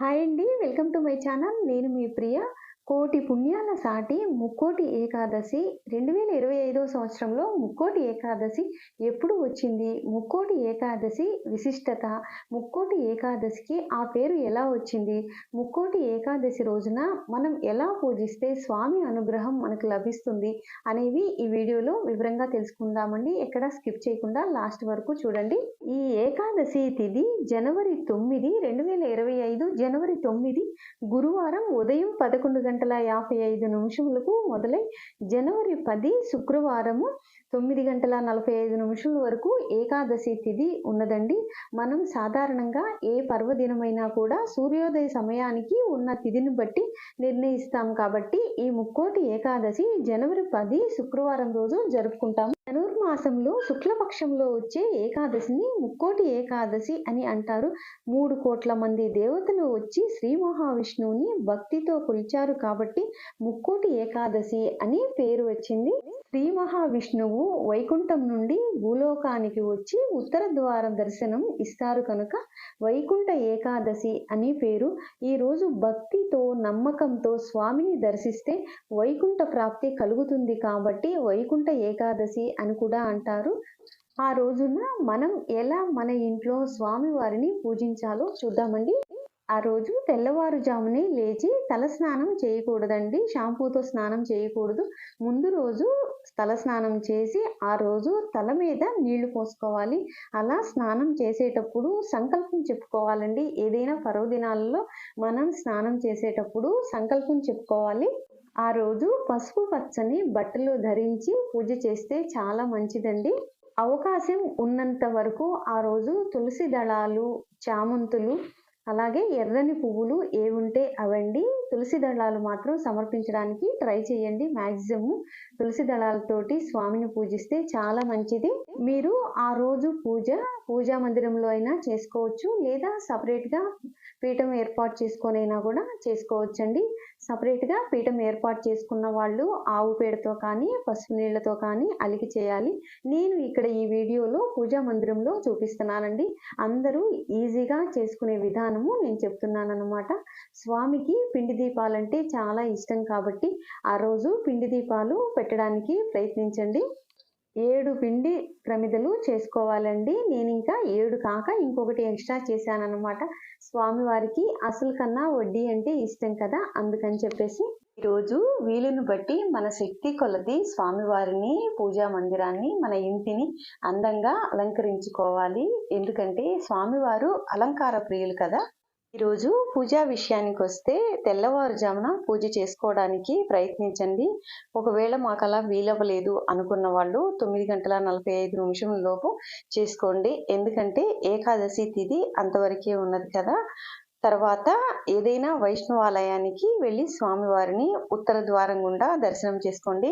Hi అండి welcome to my channel. నేను మీ ప్రియ. కోటి పుణ్యాల సాటి ముక్కోటి ఏకాదశి రెండు వేల ఇరవై ఐదో సంవత్సరంలో ముక్కోటి ఏకాదశి ఎప్పుడు వచ్చింది? ముక్కోటి ఏకాదశి విశిష్టత ముక్కోటి ఏకాదశికి ఆ పేరు ఎలా వచ్చింది? ముక్కోటి ఏకాదశి రోజున మనం ఎలా పూజిస్తే స్వామి అనుగ్రహం మనకు లభిస్తుంది అనేవి ఈ వీడియోలో వివరంగా తెలుసుకుందామండి. ఎక్కడ స్కిప్ చేయకుండా లాస్ట్ వరకు చూడండి. ఈ ఏకాదశి తిథి జనవరి తొమ్మిది రెండు వేల ఇరవై ఐదు జనవరి తొమ్మిది గురువారం ఉదయం పదకొండు గంటల యాభై ఐదు నిమిషములకు మొదలై జనవరి పది శుక్రవారము తొమ్మిది గంటల నలభై ఐదు నిమిషాల వరకు ఏకాదశి తిథి ఉన్నదండి. మనం సాధారణంగా ఏ పర్వదినమైనా కూడా సూర్యోదయ సమయానికి ఉన్న తిథిని బట్టి నిర్ణయిస్తాం కాబట్టి ఈ ముక్కోటి ఏకాదశి జనవరి పది శుక్రవారం రోజు జరుపుకుంటాం ధనుర్మాసంలో శుక్లపక్షంలో వచ్చే ఏకాదశిని ముక్కోటి ఏకాదశి అని అంటారు. మూడు కోట్ల మంది దేవతలు వచ్చి శ్రీ మహావిష్ణువుని భక్తితో కొలిచారు కాబట్టి ముక్కోటి ఏకాదశి అని పేరు వచ్చింది. శ్రీ మహావిష్ణువు వైకుంఠం నుండి భూలోకానికి వచ్చి ఉత్తర ద్వారం దర్శనం ఇస్తారు కనుక వైకుంఠ ఏకాదశి అని పేరు ఈరోజు భక్తితో నమ్మకంతో స్వామిని దర్శిస్తే వైకుంఠ ప్రాప్తి కలుగుతుంది కాబట్టి వైకుంఠ ఏకాదశి అని కూడా అంటారు. ఆ రోజున మనం ఎలా మన ఇంట్లో స్వామి వారిని పూజించాలో చూద్దామండి. ఆ రోజు తెల్లవారుజామునే లేచి తల స్నానం చేయకూడదండి. షాంపూతో స్నానం చేయకూడదు. ముందు రోజు తల స్నానం చేసి ఆ రోజు తల మీద నీళ్ళు పోసుకోవాలి. అలా స్నానం చేసేటప్పుడు సంకల్పం చెప్పుకోవాలండి. ఏదైనా పర్వదినాలలో మనం స్నానం చేసేటప్పుడు సంకల్పం చెప్పుకోవాలి. ఆ రోజు పసుపు పచ్చని బట్టలు ధరించి పూజ చేస్తే చాలా మంచిదండి. అవకాశం ఉన్నంత వరకు ఆ రోజు తులసి దళాలు చామంతులు అలాగే ఎర్రని పువ్వులు ఏవుంటే అవండి. తులసి దళాలు మాత్రం సమర్పించడానికి ట్రై చేయండి. మ్యాక్సిమం తులసి దళాలతోటి స్వామిని పూజిస్తే చాలా మంచిది. మీరు ఆ రోజు పూజ పూజా మందిరంలో అయినా చేసుకోవచ్చు. లేదా సపరేట్గా పీఠం ఏర్పాటు చేసుకొనైనా కూడా చేసుకోవచ్చండి. సపరేట్గా పీఠం ఏర్పాటు చేసుకున్న వాళ్ళు ఆవు పేడతో కానీ పసుపు నీళ్ళతో కానీ అలికి చేయాలి. నేను ఇక్కడ ఈ వీడియోలో పూజా మందిరంలో చూపిస్తున్నానండి. అందరూ ఈజీగా చేసుకునే విధానము నేను చెప్తున్నాను అనమాట స్వామికి పిండి దీపాలంటే చాలా ఇష్టం కాబట్టి ఆ రోజు పిండి దీపాలు పెట్టడానికి ప్రయత్నించండి. ఏడు పిండి ప్రమిదలు చేసుకోవాలండి. నేను ఇంకా ఏడు కాక ఇంకొకటి ఎక్స్ట్రా చేశానన్నమాట. స్వామివారికి అసలు కన్నా వడ్డీ అంటే ఇష్టం కదా అందుకని చెప్పేసి ఈరోజు వీలును బట్టి మన శక్తి కొలది స్వామివారిని పూజా మందిరాన్ని మన ఇంటిని అందంగా అలంకరించుకోవాలి. ఎందుకంటే స్వామివారు అలంకార ప్రియులు కదా. ఈరోజు పూజా విషయానికి వస్తే తెల్లవారుజామున పూజ చేసుకోవడానికి ప్రయత్నించండి. ఒకవేళ మాకు అలా వీలవ్వలేదు అనుకున్న వాళ్ళు తొమ్మిది గంటల నలభై ఐదు నిమిషం లోపు చేసుకోండి. ఎందుకంటే ఏకాదశి తిథి అంతవరకే ఉన్నది కదా. తర్వాత ఏదైనా వైష్ణవాలయానికి వెళ్ళి స్వామివారిని ఉత్తర ద్వారం గుండా దర్శనం చేసుకోండి.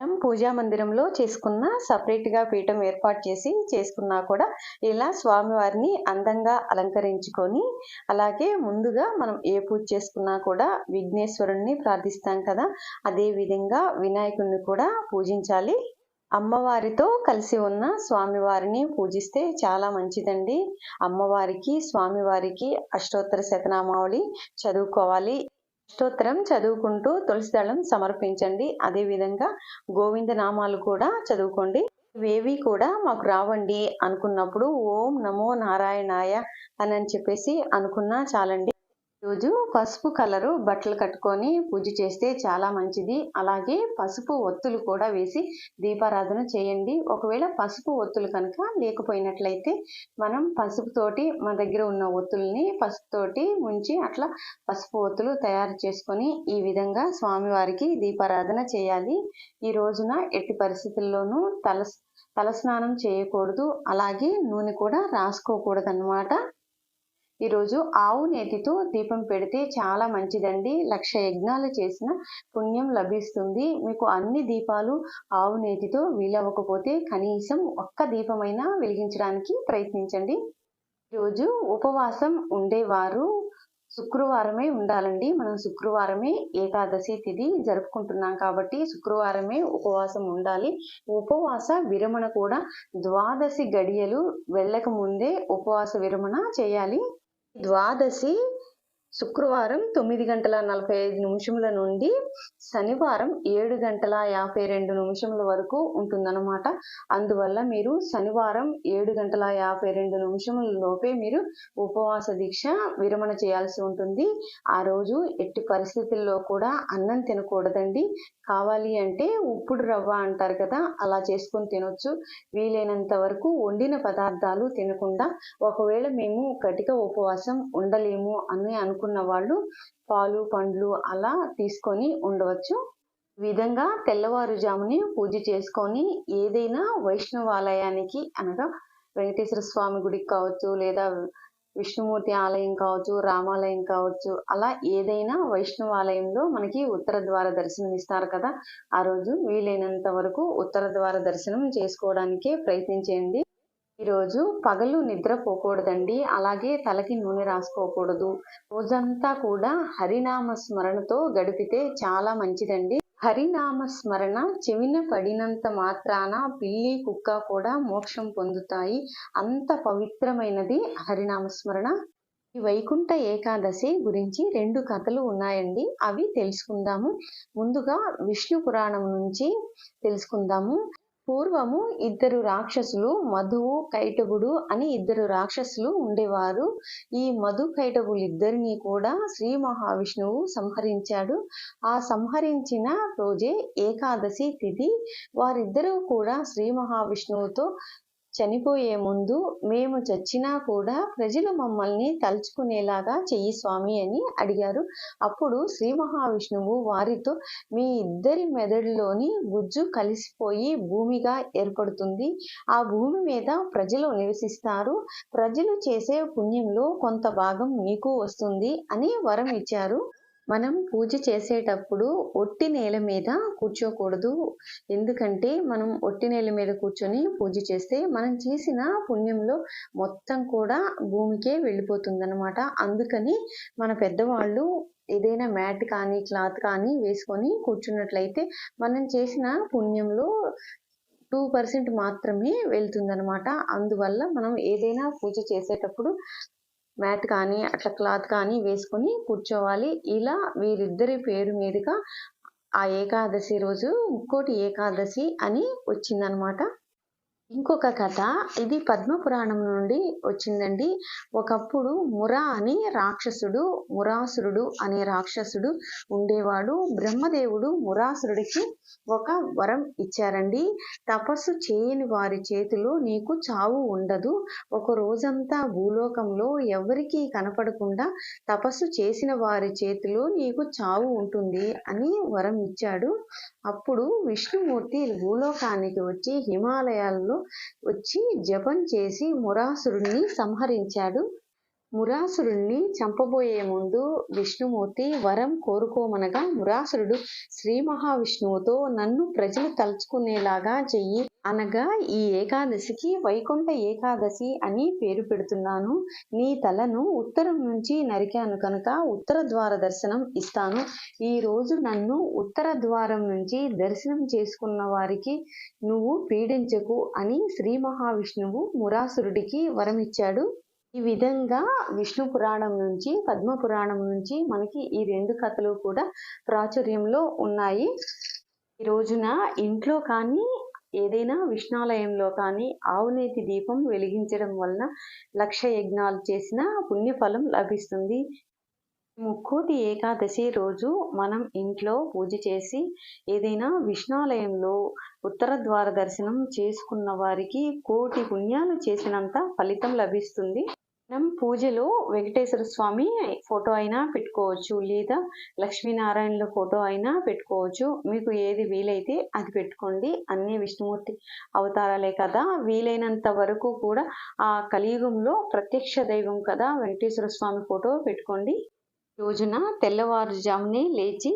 మనం పూజా మందిరంలో చేసుకున్న సపరేట్గా పీఠం ఏర్పాటు చేసి చేసుకున్నా కూడా ఇలా స్వామివారిని అందంగా అలంకరించుకొని అలాగే ముందుగా మనం ఏ పూజ చేసుకున్నా కూడా విఘ్నేశ్వరుణ్ణి ప్రార్థిస్తాం కదా అదే విధంగా వినాయకుడిని కూడా పూజించాలి. అమ్మవారితో కలిసి ఉన్న స్వామివారిని పూజిస్తే చాలా మంచిదండి. అమ్మవారికి స్వామివారికి అష్టోత్తర శతనామావళి చదువుకోవాలి. అష్టోత్తరం చదువుకుంటూ తులసి దళం సమర్పించండి. అదేవిధంగా గోవింద నామాలు కూడా చదువుకోండి. ఇవేవి కూడా మాకు రావండి అనుకున్నప్పుడు ఓం నమో నారాయణాయ అని అని చెప్పేసి అనుకున్నా చాలండి. రోజు పసుపు కలరు బట్టలు కట్టుకొని పూజ చేస్తే చాలా మంచిది. అలాగే పసుపు ఒత్తులు కూడా వేసి దీపారాధన చేయండి. ఒకవేళ పసుపు ఒత్తులు కనుక లేకపోయినట్లయితే మనం పసుపుతోటి మన దగ్గర ఉన్న ఒత్తుల్ని పసుపుతోటి ముంచి అట్లా పసుపు ఒత్తులు తయారు చేసుకొని ఈ విధంగా స్వామివారికి దీపారాధన చేయాలి. ఈ రోజున ఎట్టి పరిస్థితుల్లోనూ తల తలస్నానం చేయకూడదు. అలాగే నూనె కూడా రాసుకోకూడదు అన్నమాట ఈరోజు ఆవు నేతితో దీపం పెడితే చాలా మంచిదండి. లక్ష యజ్ఞాలు చేసిన పుణ్యం లభిస్తుంది. మీకు అన్ని దీపాలు ఆవు నేతితో వీలవ్వకపోతే కనీసం ఒక్క దీపమైనా వెలిగించడానికి ప్రయత్నించండి. ఈరోజు ఉపవాసం ఉండేవారు శుక్రవారమే ఉండాలండి. మనం శుక్రవారమే ఏకాదశి తిథి జరుపుకుంటున్నాం కాబట్టి శుక్రవారమే ఉపవాసం ఉండాలి. ఉపవాస విరమణ కూడా ద్వాదశి గడియలు వెళ్ళక ముందే ఉపవాస విరమణ చేయాలి. ద్వాదశి శుక్రవారం తొమ్మిది గంటల నలభై ఐదు నిమిషముల నుండి శనివారం ఏడు గంటల యాభై రెండు నిమిషముల వరకు ఉంటుందన్నమాట. అందువల్ల మీరు శనివారం ఏడు గంటల యాభై రెండు నిమిషముల లోపే మీరు ఉపవాస దీక్ష విరమణ చేయాల్సి ఉంటుంది. ఆ రోజు ఎట్టి పరిస్థితుల్లో కూడా అన్నం తినకూడదండి. కావాలి అంటే ఉప్పుడు రవ్వ అంటారు కదా అలా చేసుకొని తినొచ్చు. వీలైనంత వరకు వండిన పదార్థాలు తినకుండా ఒకవేళ మేము కటిక ఉపవాసం ఉండలేము అని అనుకున్న వాళ్ళు పాలు పండ్లు అలా తీసుకొని ఉండవచ్చు. విధంగా తెల్లవారుజాముని పూజ చేసుకొని ఏదైనా వైష్ణవాలయానికి అనగా వెంకటేశ్వర స్వామి గుడికి కావచ్చు లేదా విష్ణుమూర్తి ఆలయం కావచ్చు రామాలయం కావచ్చు అలా ఏదైనా వైష్ణవాలయంలో మనకి ఉత్తర ద్వార దర్శనం ఇస్తారు కదా. ఆ రోజు వీలైనంత వరకు ఉత్తర ద్వార దర్శనం చేసుకోవడానికే ప్రయత్నించేయండి. ఈరోజు పగలు నిద్రపోకూడదండి. అలాగే తలకి నూనె రాసుకోకూడదు. రోజంతా కూడా హరినామ స్మరణతో గడిపితే చాలా మంచిదండి. హరినామ స్మరణ చెవిన పడినంత మాత్రాన పిల్లి కుక్క కూడా మోక్షం పొందుతాయి. అంత పవిత్రమైనది హరినామ స్మరణ ఈ వైకుంఠ ఏకాదశి గురించి రెండు కథలు ఉన్నాయండి. అవి తెలుసుకుందాము. ముందుగా విష్ణు పురాణం నుంచి తెలుసుకుందాము. పూర్వము ఇద్దరు రాక్షసులు మధువు కైటగుడు అని ఇద్దరు రాక్షసులు ఉండేవారు. ఈ మధు కైటవులు ఇద్దరిని కూడా శ్రీ మహావిష్ణువు సంహరించాడు. ఆ సంహరించిన రోజే ఏకాదశి తిథి. వారిద్దరూ కూడా శ్రీ మహావిష్ణువుతో చనిపోయే ముందు మేము చచ్చినా కూడా ప్రజలు మమ్మల్ని తలుచుకునేలాగా చెయ్యి స్వామి అని అడిగారు. అప్పుడు శ్రీ మహావిష్ణువు వారితో మీ ఇద్దరి మెదడులోని గుజ్జు కలిసిపోయి భూమిగా ఏర్పడుతుంది. ఆ భూమి మీద ప్రజలు నివసిస్తారు. ప్రజలు చేసే పుణ్యంలో కొంత భాగం మీకు వస్తుంది అని వరం ఇచ్చారు. మనం పూజ చేసేటప్పుడు ఒట్టి నేల మీద కూర్చోకూడదు. ఎందుకంటే మనం ఒట్టి నేల మీద కూర్చొని పూజ చేస్తే మనం చేసిన పుణ్యంలో మొత్తం కూడా భూమికే వెళ్ళిపోతుందన్నమాట. అందుకని మన పెద్దవాళ్ళు ఏదైనా మ్యాట్ కానీ క్లాత్ కానీ వేసుకొని కూర్చున్నట్లయితే మనం చేసిన పుణ్యంలో టూ పర్సెంట్ మాత్రమే వెళ్తుందనమాట అందువల్ల మనం ఏదైనా పూజ చేసేటప్పుడు మ్యాట్ కానీ అట్లా క్లాత్ కానీ వేసుకొని కూర్చోవాలి. ఇలా వీరిద్దరి పేరు మీదుగా ఆ ఏకాదశి రోజు ఇంకోటి ఏకాదశి అని వచ్చిందనమాట ఇంకొక కథ ఇది పద్మపురాణం నుండి వచ్చిందండి. ఒకప్పుడు మురా అని రాక్షసుడు మురాసురుడు అనే రాక్షసుడు ఉండేవాడు. బ్రహ్మదేవుడు మురాసురుడికి ఒక వరం ఇచ్చారండి. తపస్సు చేయని వారి చేతిలో నీకు చావు ఉండదు. ఒక రోజంతా భూలోకంలో ఎవరికీ కనపడకుండా తపస్సు చేసిన వారి చేతిలో నీకు చావు ఉంటుంది అని వరం ఇచ్చాడు. అప్పుడు విష్ణుమూర్తి భూలోకానికి వచ్చి హిమాలయాల్లో వచ్చి జపం చేసి మురాసురుణ్ణి సంహరించాడు. మురాసురుణ్ణి చంపబోయే ముందు విష్ణుమూర్తి వరం కోరుకోమనగా మురాసురుడు శ్రీ మహావిష్ణువుతో నన్ను ప్రజలు తలుచుకునేలాగా చెయ్యి అనగా ఈ ఏకాదశికి వైకుంఠ ఏకాదశి అని పేరు పెడుతున్నాను. నీ తలను ఉత్తరం నుంచి నరికాను కనుక ఉత్తర ద్వార దర్శనం ఇస్తాను. ఈ రోజు నన్ను ఉత్తర ద్వారం నుంచి దర్శనం చేసుకున్న వారికి నువ్వు పీడించకు అని శ్రీ మహావిష్ణువు మురాసురుడికి వరమిచ్చాడు. ఈ విధంగా విష్ణు పురాణం నుంచి పద్మ పురాణం నుంచి మనకి ఈ రెండు కథలు కూడా ప్రాచుర్యంలో ఉన్నాయి. ఈ రోజున ఇంట్లో కానీ ఏదైనా విష్ణాలయంలో కానీ ఆవునేతి దీపం వెలిగించడం వలన లక్ష యజ్ఞాలు చేసిన పుణ్యఫలం లభిస్తుంది. ముక్కోటి ఏకాదశి రోజు మనం ఇంట్లో పూజ చేసి ఏదైనా విష్ణాలయంలో ఉత్తర ద్వార దర్శనం చేసుకున్న వారికి కోటి పుణ్యాలు చేసినంత ఫలితం లభిస్తుంది. మనం పూజలో వెంకటేశ్వర స్వామి ఫోటో అయినా పెట్టుకోవచ్చు లేదా లక్ష్మీనారాయణల ఫోటో అయినా పెట్టుకోవచ్చు. మీకు ఏది వీలైతే అది పెట్టుకోండి. అన్ని విష్ణుమూర్తి అవతారాలే కదా. వీలైనంత వరకు కూడా ఆ కలియుగంలో ప్రత్యక్ష దైవం కదా వెంకటేశ్వర స్వామి ఫోటో పెట్టుకోండి. రోజున తెల్లవారుజామునే లేచి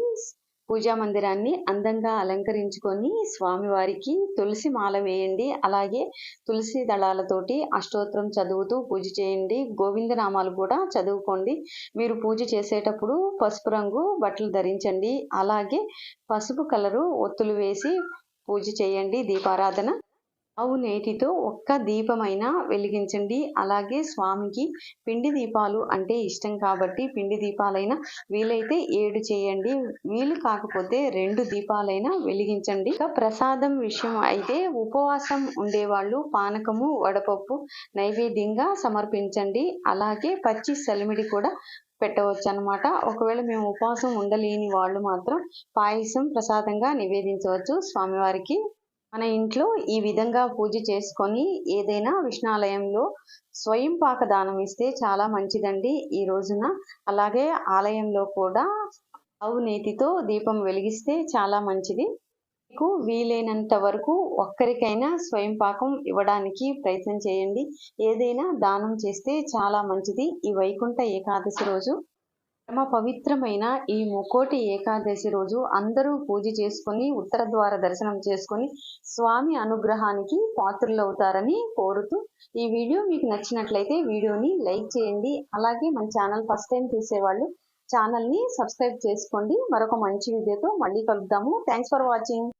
పూజా మందిరాన్ని అందంగా అలంకరించుకొని స్వామివారికి తులసి మాల వేయండి. అలాగే తులసి దళాలతోటి అష్టోత్తరం చదువుతూ పూజ చేయండి. గోవిందనామాలు కూడా చదువుకోండి. మీరు పూజ చేసేటప్పుడు పసుపు రంగు బట్టలు ధరించండి. అలాగే పసుపు కలరు ఒత్తులు వేసి పూజ చేయండి. దీపారాధన ఆవు నేటితో ఒక్క దీపమైనా వెలిగించండి. అలాగే స్వామికి పిండి దీపాలు అంటే ఇష్టం కాబట్టి పిండి దీపాలైనా వీలైతే ఏడు చేయండి. వీలు కాకపోతే రెండు దీపాలైనా వెలిగించండి. ఇక ప్రసాదం విషయం అయితే ఉపవాసం ఉండేవాళ్ళు పానకము వడపప్పు నైవేద్యంగా సమర్పించండి. అలాగే పచ్చి సలిమిడి కూడా పెట్టవచ్చు అనమాట ఒకవేళ మేము ఉపవాసం ఉండలేని వాళ్ళు మాత్రం పాయసం ప్రసాదంగా నివేదించవచ్చు స్వామివారికి. మన ఇంట్లో ఈ విధంగా పూజ చేసుకొని ఏదైనా విష్ణాలయంలో స్వయం పాక దానం ఇస్తే చాలా మంచిదండి ఈ రోజున. అలాగే ఆలయంలో కూడా ఆవు నేతితో దీపం వెలిగిస్తే చాలా మంచిది. మీకు వీలైనంత వరకు ఒక్కరికైనా స్వయం పాకం ఇవ్వడానికి ప్రయత్నం చేయండి. ఏదైనా దానం చేస్తే చాలా మంచిది. ఈ వైకుంఠ ఏకాదశి రోజు పరమ పవిత్రమైన ఈ ముకోటి ఏకాదశి రోజు అందరూ పూజ చేసుకుని ఉత్తర ద్వార దర్శనం చేసుకొని స్వామి అనుగ్రహానికి పాత్రులవుతారని కోరుతూ ఈ వీడియో మీకు నచ్చినట్లయితే వీడియోని లైక్ చేయండి. అలాగే మన ఛానల్ ఫస్ట్ టైం చూసేవాళ్ళు ఛానల్ని సబ్స్క్రైబ్ చేసుకోండి. మరొక మంచి వీడియోతో మళ్ళీ కలుద్దాము. Thanks for watching